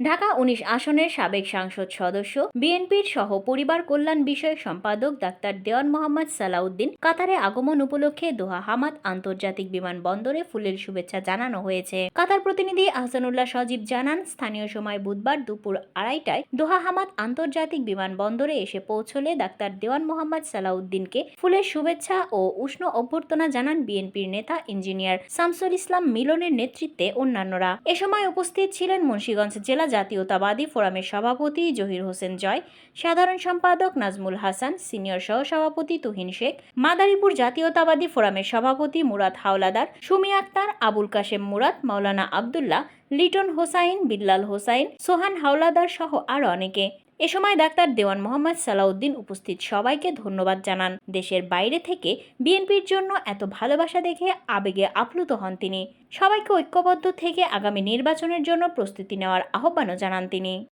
ঢাকা উনিশ আসনের সাবেক সাংসদ সদস্য, বিএনপির সহ পরিবার কল্যাণ বিষয়ক সম্পাদক ডাক্তার দেওয়ান মোহাম্মদ সালাউদ্দিন কাতারে আগমন উপলক্ষে দোহা হামাদ আন্তর্জাতিক বিমানবন্দরে ফুলের শুভেচ্ছা জানানো হয়েছে। কাতার প্রতিনিধি আহসানুল্লাহ সজীব জানান, স্থানীয় সময় বুধবার দুপুর আড়াইটায় দোহা হামাদ আন্তর্জাতিক বিমানবন্দরে এসে পৌঁছলে ডাক্তার দেওয়ান মোহাম্মদ সালাউদ্দিনকে ফুলের শুভেচ্ছা ও উষ্ণ অভ্যর্থনা জানান বিএনপির নেতা ইঞ্জিনিয়ার শামসুল ইসলাম মিলনের নেতৃত্বে অন্যান্যরা। এ সময় উপস্থিত ছিলেন মুন্সিগঞ্জ জেলা জাতীয়তাবাদী ফোরামের সভাপতি জহির হোসেন জয়, সাধারণ সম্পাদক নাজমুল হাসান, সিনিয়র সহসভাপতি তুহিন শেখ, মাদারীপুর জাতীয়তাবাদী ফোরামের সভাপতি মুরাদ হাওলাদার, সুমি আক্তার, আবুল কাশেম মুরাদ, মাওলানা আবদুল্লাহ লিটন হোসাইন, বিল্লাল হোসাইন, সোহান হাওলাদার সহ আরও অনেকে। এ সময় ডাক্তার দেওয়ান মোহাম্মদ সালাউদ্দিন উপস্থিত। সবাইকে ধন্যবাদ জানান। দেশের বাইরে থেকে বিএনপির জন্য এত ভালোবাসা দেখে আবেগে আপ্লুত হন তিনি। সবাইকে ঐক্যবদ্ধ থেকে আগামী নির্বাচনের জন্য প্রস্তুতি নেওয়ার আহ্বানও জানান তিনি।